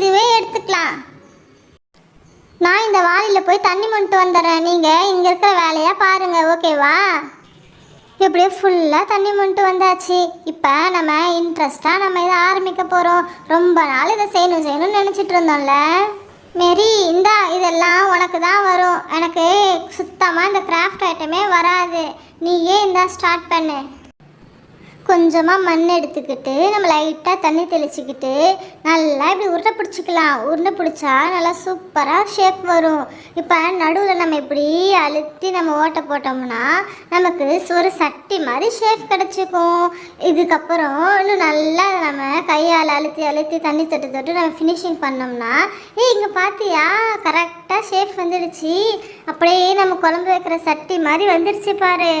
இதுவே எடுத்துக்கலாம். நான் இந்த வாளியில் போய் தண்ணி மொண்டு வந்துடுறேன். நீங்கள் இங்கே இருக்கிற வேலையை பாருங்கள் ஓகேவா? இப்படியே ஃபுல்லாக தண்ணி மொண்டு வந்தாச்சு. இப்போ நம்ம இன்ட்ரெஸ்ட்டாக நம்ம இதை ஆரம்பிக்க போகிறோம் ரொம்ப நாள் இதை செய்யணும் செய்யணும்னு நினச்சிட்டு இருந்தோம்ல. மேரி இந்தா இதெல்லாம் உனக்கு தான் வரும். எனக்கு சுத்தமாக இந்த கிராஃப்ட் ஐட்டமே வராது. நீயே இந்தா ஸ்டார்ட் பண்ணு. கொஞ்சமாக மண் எடுத்துக்கிட்டு நம்ம லைட்டாக தண்ணி தெளிச்சுக்கிட்டு நல்லா இப்படி உருண்டை பிடிச்சிக்கலாம். உருண்டை பிடிச்சா நல்லா சூப்பராக ஷேப் வரும். இப்போ நடுவில் நம்ம இப்படி அழுத்தி நம்ம ஓட்டை போட்டோம்னா நமக்கு ஒரு சட்டி மாதிரி ஷேப் கிடச்சிக்கும் இதுக்கப்புறம் இன்னும் நல்லா நம்ம கையால் அழுத்தி அழுத்தி தண்ணி தொட்டு தொட்டு நம்ம ஃபினிஷிங் பண்ணோம்னா ஏ இங்கே பார்த்தியா கரெக்டாக ஷேப் வந்துடுச்சு. அப்படியே நம்ம குழம்பு வைக்கிற சட்டி மாதிரி வந்துடுச்சு பாரு.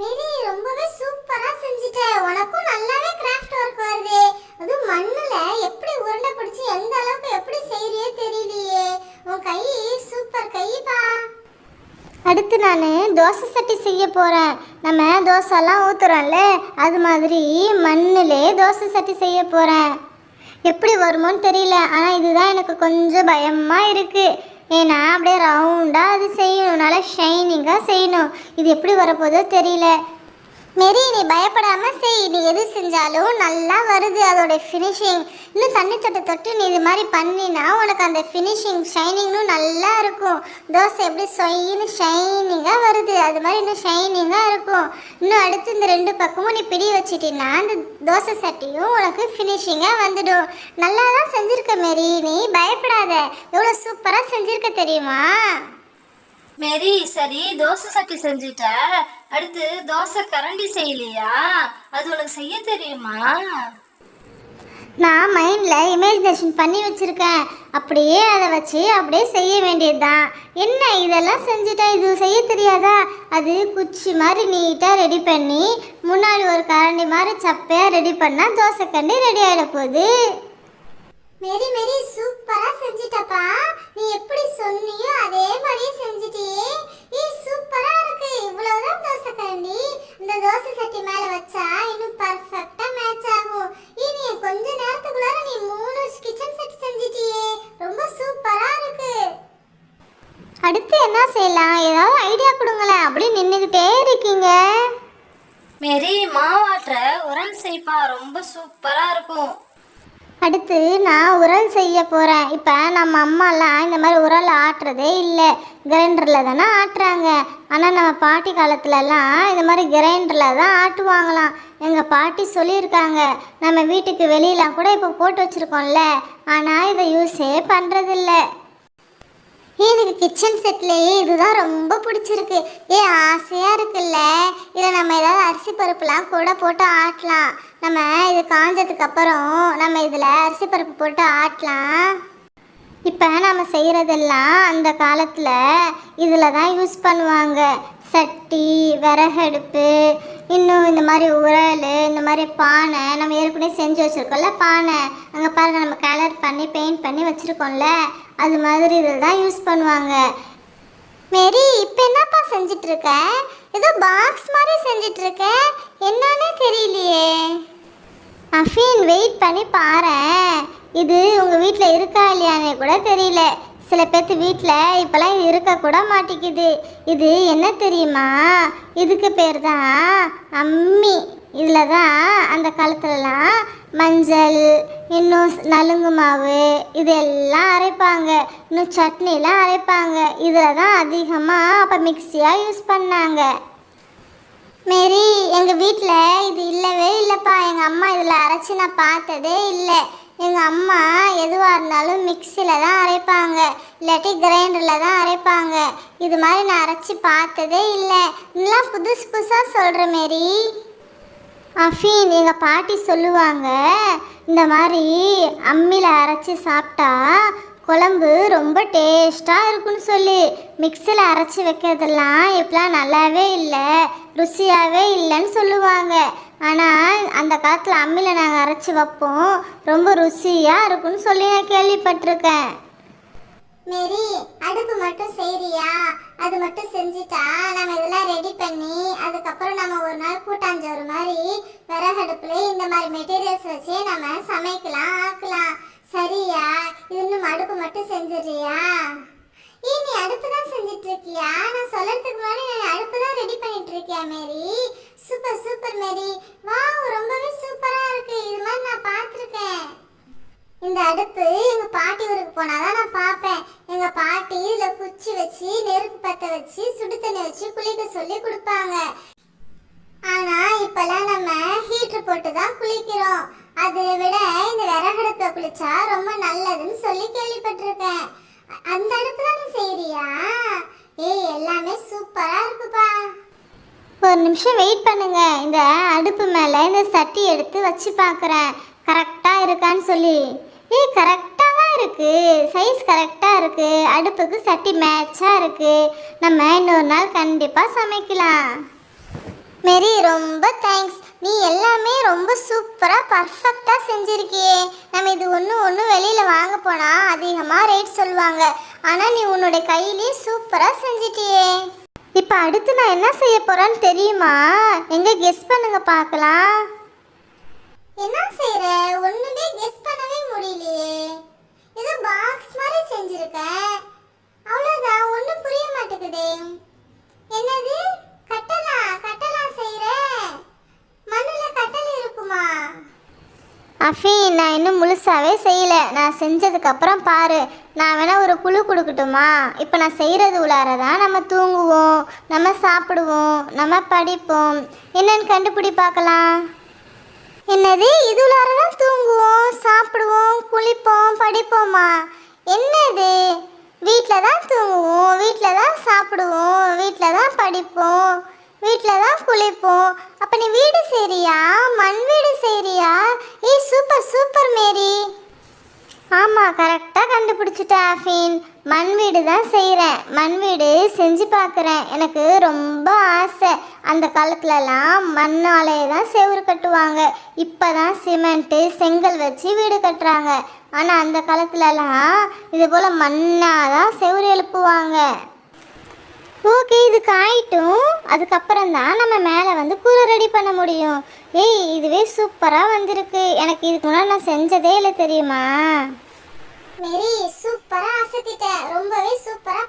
மேரி ரொம்பவே சூப்பரா செஞ்சுட்ட. உனக்கும் நல்லாவே கிராஃப்ட் ஒர்க் வருது. அது மண்ணுல எப்படி உருண்டை பிடிச்சி எந்த அளவுக்கு எப்படி செய்யறியே தெரியலையே. உன் கை சூப்பர் கைப்பா அடுத்து நான் தோசை சட்டி செய்ய போகிறேன் நம்ம தோசைலாம் ஊற்றுறோம்ல அது மாதிரி மண்ணிலே தோசை சட்டி செய்ய போகிறேன் எப்படி வருமோன்னு தெரியல ஆனால் இதுதான் எனக்கு கொஞ்சம் பயமாக இருக்குது ஏன்னா அப்படியே ரவுண்டாக அது செய்யணும். நல்லா ஷைனிங்காக செய்யணும். இது எப்படி வரப்போதோ தெரியல. மேரி நீ பயப்படாமல் செய். நீ எது செஞ்சாலும் நல்லா வருது அதோட ஃபினிஷிங் இன்னும் தண்ணி தொட்டு தொட்டு நீ இது மாதிரி பண்ணினா உனக்கு அந்த ஃபினிஷிங் ஷைனிங்னும் நல்லா இருக்கும். தோசை எப்படி சொயின்னு ஷைனிங்காக வருது. அது மாதிரி இன்னும் ஷைனிங்காக இருக்கும். இன்னும் அடுத்து இந்த ரெண்டு பக்கமும் நீ பிடி வச்சிட்டினா அந்த தோசை சட்டியும் உனக்கு ஃபினிஷிங்காக வந்துடும். நல்லா தான் செஞ்சுருக்க மேரி. நீ பயப்படாத. எவ்வளோ சூப்பராக செஞ்சுருக்க தெரியுமா? மேரி சரி தோசை சட்டி செஞ்சுட்ட. அடுத்து தோசை கரண்டி செய்யலையா? அது உனக்கு செய்ய தெரியுமா? நான் மைண்டில் இமேஜினேஷன் பண்ணி வச்சுருக்கேன். அப்படியே அதை வச்சு அப்படியே செய்ய வேண்டியதுதான். என்ன இதெல்லாம் செஞ்சுட்டா? இது செய்ய தெரியாதா? அது குச்சி மாதிரி நீட்டாக ரெடி பண்ணி முன்னாடி ஒரு கரண்டி மாதிரி சப்பையாக ரெடி பண்ணால் தோசை கண்டி ரெடி ஆகிட போகுது. மேரி மேரி சூப்பரா செஞ்சிட்டப்பா நீ எப்படி சொன்னியோ அதே மாதிரியே செஞ்சிட்டியே ஏ சூப்பரா இருக்கு இவ்வளவுதான் தோசை கரண்டி இந்த தோசை சட்டி மேல வச்சா இன்னும் பர்ஃபெக்ட்டா மேட்ச் ஆகும் ஏ நீ கொஞ்ச நேரத்துக்குள்ளார நீ மூணு கிச்சன் செட் செஞ்சிட்டியே ரொம்ப சூப்பரா இருக்கு அடுத்து என்ன செய்யலாம்? ஏதாவது ஐடியா கொடுங்களேன். அப்படியே நின்றுக்கிட்டே இருக்கீங்க. மேரி மாவாட்டுற உரம் செய்ப்பா. ரொம்ப சூப்பரா இருக்கும். அடுத்து நான் உரல் செய்ய போகிறேன் இப்போ நம்ம அம்மாலாம் இந்த மாதிரி உரல் ஆட்டுறதே இல்லை. கிரைண்டரில் தானே ஆட்டுறாங்க. ஆனால் நம்ம பாட்டி காலத்துலலாம் இந்த மாதிரி கிரைண்டரில் தான் ஆட்டுவாங்களாம். எங்கள் பாட்டி சொல்லியிருக்காங்க. நம்ம வீட்டுக்கு வெளியெலாம் கூட இப்போ போட்டு வச்சுருக்கோம்ல. ஆனால் இதை யூஸே பண்ணுறதில்ல எனக்கு கிச்சன் செட்லேயே இதுதான் ரொம்ப பிடிச்சிருக்கு. ஏ ஆசையாக இருக்குல்ல. இதில் நம்ம ஏதாவது அரிசி பருப்புலாம் கூட போட்டு ஆட்டலாம். நம்ம இது காஞ்சதுக்கு அப்புறம் நம்ம இதில் அரிசி பருப்பு போட்டு ஆட்டலாம். இப்போ நம்ம செய்கிறதெல்லாம் அந்த காலத்தில் இதில் தான் யூஸ் பண்ணுவாங்க. சட்டி விறகடுப்பு இன்னும் இந்த மாதிரி உரல் இந்த மாதிரி பானை நம்ம ஏற்கனவே செஞ்சு வச்சுருக்கோம்ல பானை. அங்கே பாருங்கள் நம்ம கலர் பண்ணி பெயிண்ட் பண்ணி வச்சுருக்கோம்ல. அது மாதிரி இதில் தான் யூஸ் பண்ணுவாங்க. மேரி இப்போ என்னப்பா செஞ்சுட்டு இருக்க ஏதோ பாக்ஸ் மாதிரி செஞ்சுட்டு இருக்க என்னன்னே தெரியலையே. அஃபீன் வெயிட் பண்ணி பாரு. இது உங்கள் வீட்டில் இருக்கா இல்லையானே கூட தெரியல. சில பேர்த்து வீட்டில் இப்போலாம் இது இருக்க கூட மாட்டேங்குது இது என்ன தெரியுமா? இதுக்கு பேர் தான் அம்மி. இதில் தான் அந்த காலத்துலலாம் மஞ்சள் இன்னும் நலுங்கு மாவு இதெல்லாம் அரைப்பாங்க. இன்னும் சட்னிலாம் அரைப்பாங்க. இதில் தான் அதிகமாக அப்போ மிக்சியாக யூஸ் பண்ணாங்க. மேரி எங்கள் வீட்டில் இது இல்லவே இல்லைப்பா. எங்கள் அம்மா இதில் அரைச்சி நான் பார்த்ததே இல்லை. எங்கள் அம்மா எதுவாக இருந்தாலும் மிக்சியில் தான் அரைப்பாங்க. இல்லாட்டி கிரைண்டரில் தான் அரைப்பாங்க. இது மாதிரி நான் அரைச்சி பார்த்ததே இல்லை. இதெல்லாம் புதுசு புதுசாக சொல்கிற மாரி. அஃபீன் எங்கள் பாட்டி சொல்லுவாங்க இந்த மாதிரி அம்மியில் அரைச்சி சாப்பிட்டா குழம்பு ரொம்ப டேஸ்ட்டாக இருக்குன்னு சொல்லி. மிக்சியில் அரைச்சி வைக்கிறதெல்லாம் இப்போலாம் நல்லாவே இல்லை ருசியாகவே இல்லைன்னு சொல்லுவாங்க. ஆனால் அந்த காலத்தில் அம்மியில் நாங்கள் அரைச்சி வைப்போம் ரொம்ப ருசியாக இருக்குன்னு சொல்லி நான் கேள்விப்பட்டிருக்கேன். மேரி மட்டும் செய்றியா? அது மட்டும் செஞ்சுட்டா? நம்ம இதெல்லாம் ரெடி பண்ணி அதுக்கப்புறம் நம்ம ஒரு நாள் கூட்டாஞ்சோறு மாதிரி விறகடுப்புல இந்த மாதிரி மெட்டீரியல்ஸ் வச்சு நம்ம சமைக்கலாம் ஆக்கலாம். சரியா? அடுப்பு செஞ்சிடுறியா? ஏ நீ அடுப்பு தான் செஞ்சுட்டு இருக்கியா நான் சொல்லறதுக்கு முன்னாடி நீ அடுப்பு தான் ரெடி பண்ணிட்டு இருக்கியா Mary. Super super Mary. Wow ரொம்பவே சூப்பரா இருக்கு. இது மாதிரி நான் பார்த்துருக்கேன். இந்த அடுப்பு எங்க பாட்டி ஊருக்கு போனாதான் நான் பார்ப்பேன். எங்க பா வச்சு நெருப்பு பத்த வச்சு சுடு தண்ணி வச்சு குளிக்க சொல்லி கொடுப்பாங்க. ஆனா இப்பெல்லாம் நம்ம ஹீட்டர் போட்டு தான் குளிக்கிறோம். அதை விட இந்த விறகடுப்புல குளிச்சா ரொம்ப நல்லதுன்னு சொல்லி கேள்விப்பட்டிருக்கேன். அந்த அடுப்பு தான் செய்யறியா ஏய் எல்லாமே சூப்பரா இருக்குப்பா. ஒரு நிமிஷம் வெயிட் பண்ணுங்க. இந்த அடுப்பு மேலே இந்த சட்டி எடுத்து வச்சு பாக்குறேன் கரெக்டா இருக்கான்னு சொல்லி. ஏய் கரெக்ட் தான் இருக்குது சைஸ் கரெக்டாக இருக்கு. அடுப்புக்கு சட்டி மேட்சாக இருக்குது நம்ம இன்னொரு நாள் கண்டிப்பாக சமைக்கலாம். மேரி ரொம்ப தேங்க்ஸ் நீ எல்லாமே ரொம்ப சூப்பராக பர்ஃபெக்டாக செஞ்சுருக்கியே. நம்ம இது ஒன்று ஒன்று வெளியில் வாங்க போனால் அதிகமாக ரேட் சொல்லுவாங்க. ஆனால் நீ உன்னோட கையிலேயே சூப்பராக செஞ்சிட்டியே. இப்போ அடுத்து நான் என்ன செய்ய போகிறேன்னு தெரியுமா? எங்கே கெஸ் பண்ணுங்க பார்க்கலாம். என்ன செய்கிற ஒன்றுமே கெஸ் பண்ணவே முடியலையே. ஏதோ பாக்ஸ் மாதிரி செஞ்சிருக்க. அவ்வளவுதான் ஒண்ணும் புரிய மாட்டேங்குதே. என்னது? கட்டலா கட்டலா செய்யற மண்ணுல கட்டல் இருக்குமா? அஃபி நான் இன்னும் முழுசாவே செய்யல. நான் செஞ்சதுக்கு அப்புறம் பாரு. நான் வேணா ஒரு குழு கொடுக்கட்டுமா? இப்போ நான் செய்கிறது உள்ளார தான் நம்ம தூங்குவோம் நம்ம சாப்பிடுவோம் நம்ம படிப்போம். என்னன்னு கண்டுபிடி பார்க்கலாம். என்னது இது தான் தூங்குவோம் சாப்பிடுவோம் குளிப்போம் படிப்போமா? என்னது? வீட்டில் தான் தூங்குவோம் வீட்டில் தான் சாப்பிடுவோம் வீட்டில் தான் படிப்போம் வீட்டில் தான் குளிப்போம். அப்போ நீ வீடு சரியா? மண் வீடு சரியா? ஏய் சூப்பர் சூப்பர் மேரி. ஆமாம் கரெக்டாக கண்டுபிடிச்சிட்டேன் ஆஃபின் மண் வீடு தான் செய்கிறேன் மண் வீடு செஞ்சு பார்க்குறேன் எனக்கு ரொம்ப ஆசை. அந்த காலத்துலலாம் மண்ணாலே தான் செவுரு கட்டுவாங்க. இப்போ தான் சிமெண்ட்டு செங்கல் வச்சு வீடு கட்டுறாங்க. ஆனால் அந்த காலத்துலலாம் இது போல் மண்ணாக தான் செவுரு எழுப்புவாங்க. ஓகே இது காயிட்டும். அதுக்கப்புறம் தான் நம்ம மேலே வந்து கூரை ரெடி பண்ண முடியும். ஏய் இதுவே சூப்பராக வந்திருக்கு. எனக்கு இதுக்கு முன்னாடி நான் செஞ்சதே இல்லை தெரியுமா? மேரி சூப்பரா அசத்திட்டேன் ரொம்பவே சூப்பரா